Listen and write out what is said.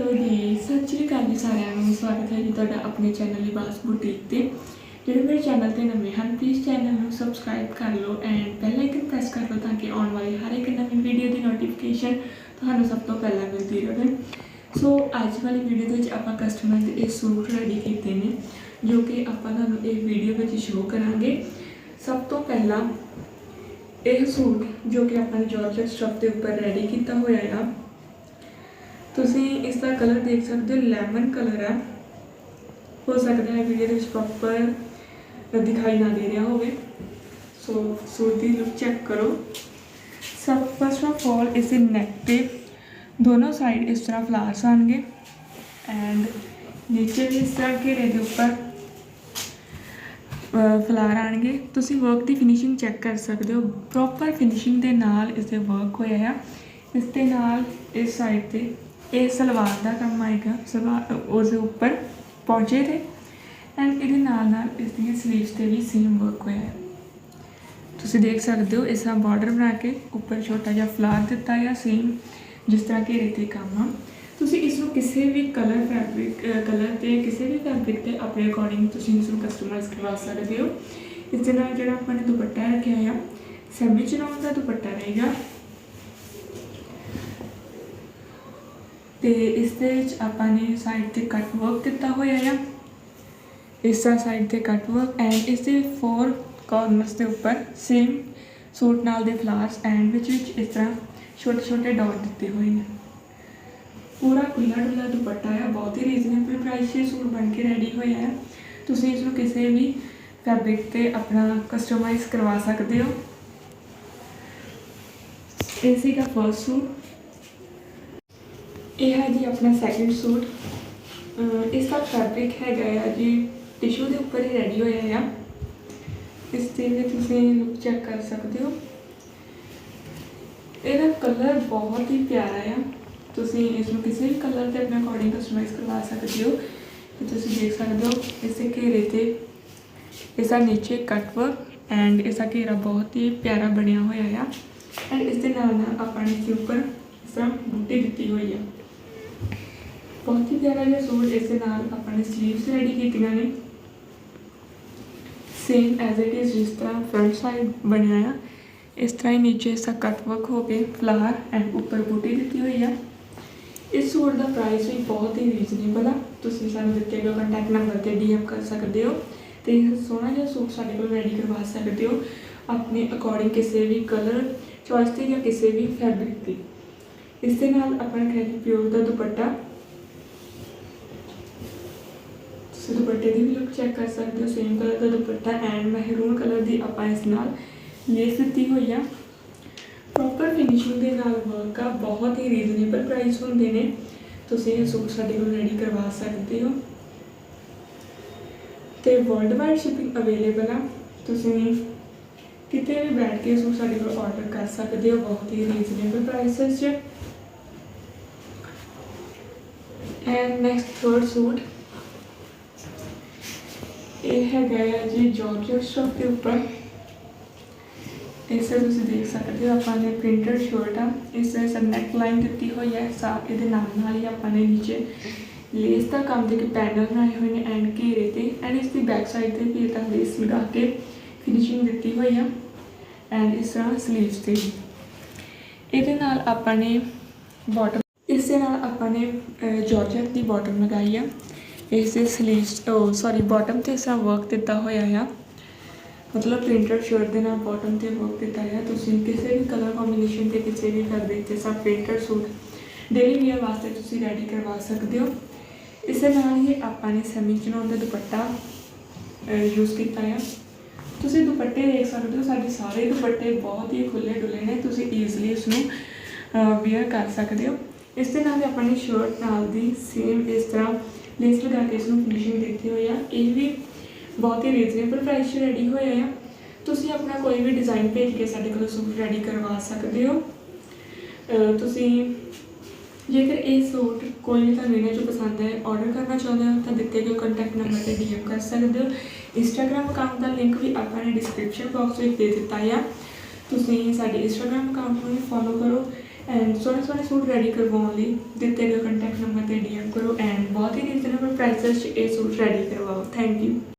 Hello ਜੀ, ਸਤਿ ਸ਼੍ਰੀ ਅਕਾਲ ਜੀ ਸਾਰਿਆਂ ਨੂੰ। ਸਵਾਗਤ ਹੈ ਜੀ ਤੁਹਾਡਾ ਆਪਣੇ ਚੈਨਲ ਲਿਬਾਸ ਬੁਟੀਕ ਤੇ। ਜਿਹੜੇ ਮੇਰੇ ਚੈਨਲ ਤੇ ਨਵੇਂ ਹਨ ਪਲੀਜ਼ ਚੈਨਲ ਨੂੰ ਸਬਸਕ੍ਰਾਈਬ ਕਰ ਲਓ ਐਂਡ ਬੈਲ ਆਈਕਨ ਪ੍ਰੈਸ ਕਰ ਲਓ ਤਾਂ ਕਿ ਆਉਣ ਵਾਲੀ ਹਰ ਇੱਕ ਨਵੀਂ ਵੀਡੀਓ ਦੀ ਨੋਟੀਫਿਕੇਸ਼ਨ ਤੁਹਾਨੂੰ ਸਭ ਤੋਂ ਪਹਿਲਾਂ ਮਿਲਦੀ ਰਹੇ। ਸੋ ਅੱਜ ਵਾਲੀ ਵੀਡੀਓ ਦੇ ਵਿੱਚ ਆਪਾਂ ਕਸਟਮਰ ਦੇ ਇਹ ਸੂਟ ਰੈਡੀ ਕੀਤੇ ਨੇ, ਜੋ ਕਿ ਆਪਾਂ ਤੁਹਾਨੂੰ ਇਹ ਵੀਡੀਓ ਵਿੱਚ ਸ਼ੋਅ ਕਰਾਂਗੇ। ਸਭ ਤੋਂ ਪਹਿਲਾਂ ਇਹ ਸੂਟ ਜੋ ਕਿ ਆਪਾਂ ਨੇ ਜਾਰਜਟ ਸਟਫ ਦੇ ਉੱਪਰ ਰੈਡੀ ਕੀਤਾ ਹੋਇਆ ਆ ਤੁਸੀਂ ਇਸ ਦਾ ਕਲਰ ਦੇਖ ਸਕਦੇ ਹੋ ਲੈਮਨ ਕਲਰ ਹੈ ਹੋ ਸਕਦਾ ਹੈ ਵੀਡੀਓ ਦੇ ਵਿੱਚ ਪ੍ਰੋਪਰ ਦਿਖਾਈ ਨਾ ਦੇ ਰਿਹਾ ਹੋਵੇ। ਸੋ ਸੂਟ ਦੀ ਲੁੱਕ ਚੈੱਕ ਕਰੋ। ਸਭ ਫਸਟ ਆਫ ਆਲ ਇਸ ਦੇ ਨੈਕ ਤੇ ਦੋਨੋਂ ਸਾਈਡ ਇਸ ਤਰ੍ਹਾਂ ਫਲਾਰਸ ਆਣਗੇ ਐਂਡ ਨੀਚੇ ਵੀ ਇਸ ਤਰ੍ਹਾਂ ਘੇਰੇ ਦੇ ਉੱਪਰ ਫਲਾਰ ਆਣਗੇ ਤੁਸੀਂ ਵਰਕ ਦੀ ਫਿਨਿਸ਼ਿੰਗ ਚੈੱਕ ਕਰ ਸਕਦੇ ਹੋ। ਪ੍ਰੋਪਰ ਫਿਨਿਸ਼ਿੰਗ ਦੇ ਨਾਲ ਇਸ ਦੇ ਵਰਕ ਹੋਇਆ ਆ। ਇਸ ਦੇ ਨਾਲ ਇਸ ਸਾਈਡ ਤੇ ਇਹ ਸਲਵਾਰ ਦਾ ਕੰਮ ਆਏਗਾ। ਸਲਵਾਰ ਉਸ ਉੱਪਰ ਪਹੁੰਚੇ ਤੇ ਐਂਡ ਇਹਦੇ ਨਾਲ ਨਾਲ ਇਸ ਦੀਆਂ ਸਲੀਵਸ ਤੇ ਵੀ ਸੇਮ ਵਰਕ ਹੋਇਆ ਹੈ। ਤੁਸੀਂ ਦੇਖ ਸਕਦੇ ਹੋ, ਇਸ ਦਾ ਬਾਰਡਰ ਬਣਾ ਕੇ ਉੱਪਰ ਛੋਟਾ ਜਿਹਾ ਫਲਾਰ ਦਿੱਤਾ ਹੈ ਸੇਮ ਜਿਸ ਤਰ੍ਹਾਂ ਘੇਰੇ ਤੇ ਕੰਮ ਆ। ਤੁਸੀਂ ਇਸ ਨੂੰ ਕਿਸੇ ਵੀ ਕਲਰ ਫੈਬਰਿਕ ਕਲਰ ਤੇ, ਕਿਸੇ ਵੀ ਫੈਬਰਿਕ ਤੇ ਆਪਣੇ ਅਕੋਰਡਿੰਗ ਤੁਸੀਂ ਇਸ ਨੂੰ ਕਸਟਮਾਈਜ਼ ਕਰਵਾ ਸਕਦੇ ਹੋ। ਇਸ ਦੇ ਨਾਲ ਜਿਹੜਾ ਆਪਾਂ ਨੇ ਦੁਪੱਟਾ ਰੱਖਿਆ ਆ ਸੈਮੀ ਚਨਾਉਣ ਦਾ ਦੁਪੱਟਾ ਰਹੇਗਾ। ਤੇ ਇਸ ਦੇ ਵਿੱਚ ਆਪਾਂ ਨੇ ਸਾਈਡ ਤੇ ਕੱਟ ਵਰਕ ਦਿੱਤਾ ਹੋਇਆ ਆ। ਇਸ ਤਰ੍ਹਾਂ ਸਾਈਡ ਤੇ ਕੱਟ ਵਰਕ ਐਂਡ ਇਸ ਦੇ ਫੋਰ ਕਾਰਨਰਸ ਦੇ ਉੱਪਰ ਸੇਮ ਸੂਟ ਨਾਲ ਦੇ ਫਲਾਰਸ ਐਂਡ ਵਿੱਚ ਵਿੱਚ ਇਸ ਤਰ੍ਹਾਂ ਛੋਟੇ ਛੋਟੇ ਡਾਟ ਦਿੱਤੇ ਹੋਏ ਨੇ। ਪੂਰਾ ਖੁੱਲਾ ਡੁੱਲਾ ਦੁਪੱਟਾ ਆ, ਬਹੁਤ ਹੀ ਰੀਜ਼ਨੇਬਲ ਪ੍ਰਾਈਸ 'ਤੇ ਸੂਟ ਬਣ ਕੇ ਰੈਡੀ ਹੋਇਆ ਹੈ ਤੁਸੀਂ ਇਸ ਨੂੰ ਕਿਸੇ ਵੀ ਫੈਬਰਿਕ ਤੇ ਆਪਣਾ ਕਸਟਮਾਈਜ਼ ਕਰਵਾ ਸਕਦੇ ਹੋ। ਇਹ ਸੀਗਾ ਫਰਸਟ ਸੂਟ। ਇਹ ਹੈ ਜੀ ਆਪਣਾ ਸੈਕਿੰਡ ਸੂਟ। ਅਹ ਇਸ ਦਾ ਫੈਬਰਿਕ ਹੈਗਾ ਆ ਜੀ ਟਿਸ਼ੂ ਦੇ ਉੱਪਰ ਹੀ ਰੈਡੀ ਹੋਇਆ ਆ। ਇਸ ਤੇ ਵੀ ਤੁਸੀਂ ਲੁੱਕ ਚੈੱਕ ਕਰ ਸਕਦੇ ਹੋ। ਇਹਦਾ ਕਲਰ ਬਹੁਤ ਹੀ ਪਿਆਰਾ ਆ। ਤੁਸੀਂ ਇਸ ਨੂੰ ਕਿਸੇ ਵੀ ਕਲਰ ਦੇ ਆਪਣੇ ਅਕੋਰਡਿੰਗ ਕਸਟਮਾਈਜ਼ ਕਰਵਾ ਸਕਦੇ ਹੋ। ਤੇ ਤੁਸੀਂ ਦੇਖ ਸਕਦੇ ਹੋ, ਇਸ ਦੇ ਘੇਰੇ ਤੇ ਇਸ ਦਾ ਨੀਚੇ ਕੱਟ ਵਰਕ ਐਂਡ ਇਸ ਦਾ ਘੇਰਾ ਬਹੁਤ ਹੀ ਪਿਆਰਾ ਬਣਿਆ ਹੋਇਆ ਆ। ਐਂਡ ਇਸ ਦੇ ਨਾਲ ਨਾਲ ਆਪਾਂ ਨੇ ਇਸ ਉੱਪਰ ਇਸ ਤਰ੍ਹਾਂ ਬੂਟੇ ਦਿੱਤੀ ਹੋਈ ਆ। ਬਹੁਤ ਹੀ ਪਿਆਰਾ ਜਿਹਾ ਸੂਟ ਇਸ ਦੇ ਨਾਲ ਆਪਣੇ ਸਲੀਵਸ ਰੈਡੀ ਕੀਤੀਆਂ ਨੇ। ਸੇਮ ਐਜ਼ ਇਟ ਇਜ਼ ਜਿਸ ਤਰ੍ਹਾਂ ਫਰੰਟ ਸਾਈਡ ਬਣਿਆ ਆ, ਇਸ ਤਰ੍ਹਾਂ ਹੀ ਨੀਚੇ ਇਸ ਦਾ ਵਰਕ ਹੋ ਕੇ ਫਲਾਰ ਐਂਡ ਉੱਪਰ ਬੂਟੀ ਦਿੱਤੀ ਹੋਈ ਆ। ਇਸ ਸੂਟ ਦਾ ਪ੍ਰਾਈਸ ਵੀ ਬਹੁਤ ਹੀ ਰੀਜ਼ਨੇਬਲ ਆ। ਤੁਸੀਂ ਸਾਨੂੰ ਦਿੱਤੇ ਗਏ ਕੰਟੈਕਟ ਨੰਬਰ ਤੇ ਡੀਐਮ ਕਰ ਸਕਦੇ ਹੋ ਤੇ ਇਹ ਸੋਹਣਾ ਜਿਹਾ ਸੂਟ ਸਾਡੇ ਕੋਲ ਰੈਡੀ ਕਰਵਾ ਸਕਦੇ ਹੋ ਆਪਣੇ ਅਕੋਰਡਿੰਗ ਕਿਸੇ ਵੀ ਕਲਰ ਚੋਇਸ ਤੇ ਜਾਂ ਕਿਸੇ ਵੀ ਫੈਬਰਿਕ ਤੇ ਇਸ ਦੇ ਨਾਲ ਆਪਣਾ ਕ੍ਰੈਡੀ ਪਿਓਰ ਦਾ ਦੁਪੱਟਾ ਤੁਸੀਂ ਦੁਪੱਟੇ ਦੀ ਵੀ ਲੁੱਕ ਚੈੱਕ ਕਰ ਸਕਦੇ ਹੋ ਸੇਮ ਕਲਰ ਦਾ ਦੁਪੱਟਾ ਐਂਡ ਮਹਿਰੂਨ ਕਲਰ ਦੀ ਆਪਾਂ ਇਸ ਨਾਲ ਲੇਸ ਦਿੱਤੀ ਹੋਈ ਆ ਪ੍ਰੋਪਰ ਫਿਨਿਸ਼ਿੰਗ ਦੇ ਨਾਲ ਵਰਕ ਆ, ਬਹੁਤ ਹੀ ਰੀਜ਼ਨੇਬਲ ਪ੍ਰਾਈਸ ਹੁੰਦੇ ਨੇ। ਤੁਸੀਂ ਇਹ ਸੂਟ ਸਾਡੇ ਕੋਲ ਰੈਡੀ ਕਰਵਾ ਸਕਦੇ ਹੋ। ਤੇ ਵਰਲਡ ਵਾਈਡ ਸ਼ਿਪਿੰਗ ਅਵੇਲੇਬਲ ਆ। ਤੁਸੀਂ ਕਿਤੇ ਵੀ ਬੈਠ ਕੇ ਸੂਟ ਸਾਡੇ ਕੋਲ ਆਰਡਰ ਕਰ ਸਕਦੇ ਹੋ, ਬਹੁਤ ਹੀ ਰੀਜ਼ਨੇਬਲ ਪ੍ਰਾਈਸਸ 'ਚ। ਐਂਡ ਨੈਕਸਟ ਥਰਡ ਸੂਟ ਇਹ ਹੈਗਾ ਹੈ ਜੀ ਜਾਰਜਟ ਸਟਫ ਦੇ ਉੱਪਰ। ਇਸੇ ਤੁਸੀਂ ਦੇਖ ਸਕਦੇ ਹੋ, ਆਪਾਂ ਨੇ ਪ੍ਰਿੰਟਡ ਸ਼ਰਟ ਆ, ਇਸ ਦੇ ਸਰ ਨੈਕ ਲਾਈਨ ਦਿੱਤੀ ਹੋਈ ਹੈ ਸਾਥ ਇਹਦੇ ਨਾਲ ਨਾਲ ਹੀ ਆਪਾਂ ਨੇ ਨੀਚੇ ਲੇਸ ਦਾ ਕੰਮ ਦੇ ਕੇ ਪੈਨਲ ਬਣਾਏ ਹੋਏ ਨੇ ਐਂਡ ਘੇਰੇ ਤੇ ਐਂਡ ਇਸ ਦੀ ਬੈਕ ਸਾਈਡ ਤੇ ਵੀ ਤਾਂ ਲੇਸ ਲਗਾ ਕੇ ਫਿਨਿਸ਼ਿੰਗ ਦਿੱਤੀ ਹੋਈ ਆ ਐਂਡ ਇਸ ਤਰ੍ਹਾਂ ਸਲੀਵਸ ਤੇ। ਇਹਦੇ ਨਾਲ ਆਪਾਂ ਨੇ ਬਾਟਮ ਇਸ ਦੇ ਨਾਲ ਆਪਾਂ ਨੇ ਜਾਰਜਟ ਦੀ ਬਾਟਮ ਲਗਾਈ ਆ। ਇਸ ਦੇ ਸਲੀਵਸ ਉਹ ਸੌਰੀ ਬਾਟਮ ਤੇ ਇਸ ਵਰਕ ਦਿੱਤਾ ਹੋਇਆ ਆ। ਮਤਲਬ ਪ੍ਰਿੰਟਡ ਸ਼ਰਟ ਦੇ ਨਾਲ ਬਾਟਮ ਤੇ ਵਰਕ ਦਿੱਤਾ ਹੈ ਤੁਸੀਂ ਕਿਸੇ ਵੀ ਕਲਰ ਕੰਬੀਨੇਸ਼ਨ ਤੇ ਕਿਸੇ ਵੀ ਫੈਬਰਿਕ ਤੇ ਸਭ ਪ੍ਰਿੰਟਡ ਸੂਟ ਡੇਲੀ ਵੀਅਰ ਵਾਸਤੇ ਤੁਸੀਂ ਰੈਡੀ ਕਰਵਾ ਸਕਦੇ ਹੋ। ਇਸ ਨਾਲ ਹੀ ਆਪਾਂ ਨੇ ਸੈਮੀ ਚਨੋਨ ਦਾ ਦੁਪੱਟਾ ਯੂਜ਼ ਕੀਤਾ ਆ। ਤੁਸੀਂ ਦੁਪੱਟੇ ਦੇਖ ਸਕਦੇ ਹੋ, ਸਾਡੇ ਸਾਰੇ ਦੁਪੱਟੇ ਬਹੁਤ ਹੀ ਖੁੱਲੇ ਡੁੱਲੇ ਨੇ। ਤੁਸੀਂ ਈਜ਼ੀਲੀ ਇਸ ਨੂੰ ਵੇਅਰ ਕਰ ਸਕਦੇ ਹੋ। ਇਸ ਦੇ ਨਾਲ ਹੀ ਆਪਾਂ ਨੇ ਸ਼ਰਟ ਨਾਲ ਦੀ ਸੇਮ ਇਸ ਤਰ੍ਹਾਂ ਲੇਸ ਲਗਾ ਕੇ ਇਸ ਨੂੰ ਫਿਨਿਸ਼ਿੰਗ ਦਿੱਤੀ ਹੋਈ ਆ। ਇਹ ਵੀ ਬਹੁਤ ਹੀ ਰੀਜ਼ਨੇਬਲ ਪ੍ਰਾਈਸ 'ਚ ਰੈਡੀ ਹੋਇਆ ਆ। ਤੁਸੀਂ ਆਪਣਾ ਕੋਈ ਵੀ ਡਿਜ਼ਾਈਨ ਭੇਜ ਕੇ ਸਾਡੇ ਕੋਲ ਸੂਟ ਰੈਡੀ ਕਰਵਾ ਸਕਦੇ ਹੋ। ਤੁਸੀਂ ਜੇਕਰ ਇਹ ਸੂਟ ਕੋਈ ਵੀ ਤੁਹਾਨੂੰ ਇਹਨਾਂ ਚੋਂ ਪਸੰਦ ਹੈ ਆਰਡਰ ਕਰਨਾ ਚਾਹੁੰਦੇ ਹੋ, ਤਾਂ ਦਿੱਤੇ ਗਏ ਕੰਟੈਕਟ ਨੰਬਰ ਤੇ ਡੀਐਮ ਕਰ ਸਕਦੇ ਹੋ। ਇੰਸਟਾਗ੍ਰam ਅਕਾਊਂਟ ਦਾ ਲਿੰਕ ਵੀ ਆਪਾਂ ਨੇ ਡਿਸਕ੍ਰਿਪਸ਼ਨ ਬਾਕਸ ਵਿੱਚ ਦੇ ਦਿੱਤਾ ਆ। ਤੁਸੀਂ ਸਾਡੇ ਇੰਸਟਾਗ੍ਰam ਅਕਾਊਂਟ ਨੂੰ ਵੀ ਫੋਲੋ ਕਰੋ। ਐਂਡ ਸੋਹਣੇ ਸੋਹਣੇ ਸੂਟ ਰੈਡੀ ਕਰਵਾਉਣ ਲਈ ਦਿੱਤੇ ਗਏ ਕੰਟੈਕਟ ਨੰਬਰ ਤੇ ਡੀਐਮ ਕਰੋ ਐਂਡ ਬਹੁਤ ਹੀ ਰੀਜ਼ਨੇਬਲ ਪ੍ਰਾਈਸਸ 'ਚ ਇਹ ਸੂਟ ਰੈਡੀ ਕਰਵਾਓ। Thank you